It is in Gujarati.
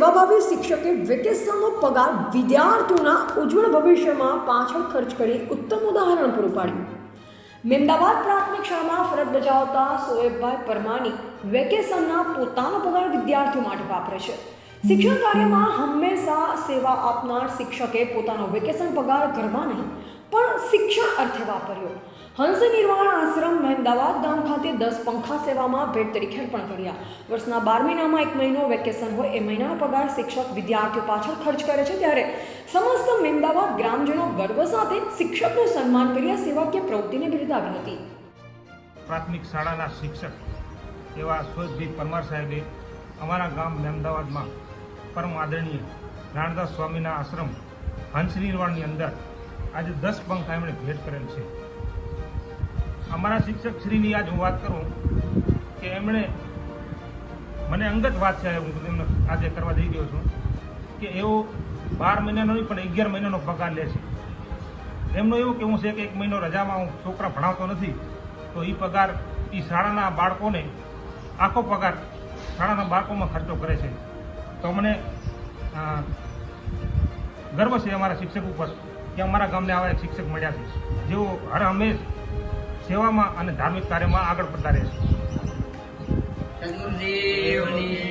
સેવાભાવી શિક્ષકે વેકેશનનો પગાર વિદ્યાર્થીઓના ઉજ્જવળ ભવિષ્યમાં પાછળ ખર્ચ કરી ઉત્તમ ઉદાહરણ પૂરું પાડ્યું. મેમદાવાદ પ્રાથમિક શાળામાં ફરજ બજાવતા સોએબભાઈ પરમાની વેકેશનના પોતાનો પગાર વિદ્યાર્થીઓ માટે વાપરે છે. શિક્ષણ કાર્યમાં હંમેશા સેવા આપનાર શિક્ષકે પોતાનો વેકેશન પગાર ઘરમાં નહીં, પણ શિક્ષણ અર્થે વાપર્યો. હંસ નિર્વાણ આશ્રમ મહેમદાવાદ ગામ ખાતે દસ પંખા સેવામાં ભેટ તરીકે અર્પણ કર્યા. વર્ષના બાર મહિનામાં એક મહિનો વેકેશન હોય એ મહિનાનો પગાર શિક્ષક વિદ્યાર્થીઓ પાછળ ખર્ચ કરે છે ત્યારે સમસ્ત મહેમદાવાદ ગ્રામજનો ગર્વ સાથે શિક્ષકનું સન્માન કરી આ સેવાકીય પ્રવૃત્તિને બિરદાવી હતી. પ્રાથમિક શાળાના શિક્ષક એવા સુરજભાઈ પરમાર સાહેબે અમારા ગામ મહેમદાવાદમાં પરમ આદરણીય રાણદાસ સ્વામીના આશ્રમ હંસ નિર્વાણની અંદર આજે દસ પંખા એમણે ભેટ કરેલ છે. અમારા શિક્ષક શ્રીની આજ હું વાત કરું કે એમણે મને અંગત વાત છે, હું તેમને આજે કરવા જઈ ગયો છું, કે એવો બાર મહિનાનો નહીં, પણ અગિયાર મહિનાનો પગાર લે છે. એમનું એવું કહેવું છે કે એક મહિનો રજામાં હું છોકરા ભણાવતો નથી, તો એ પગાર એ શાળાના બાળકોને આખો પગાર શાળાના બાળકોમાં ખર્ચો કરે છે. તો મને ગર્વ છે અમારા શિક્ષક ઉપર કે અમારા ગામને આવા એક શિક્ષક મળ્યા છે. જેઓ હર હંમેશ સેવામાં અને ધાર્મિક કાર્યમાં આગળ પડતા રહે છે. સદગુરુદેવની જય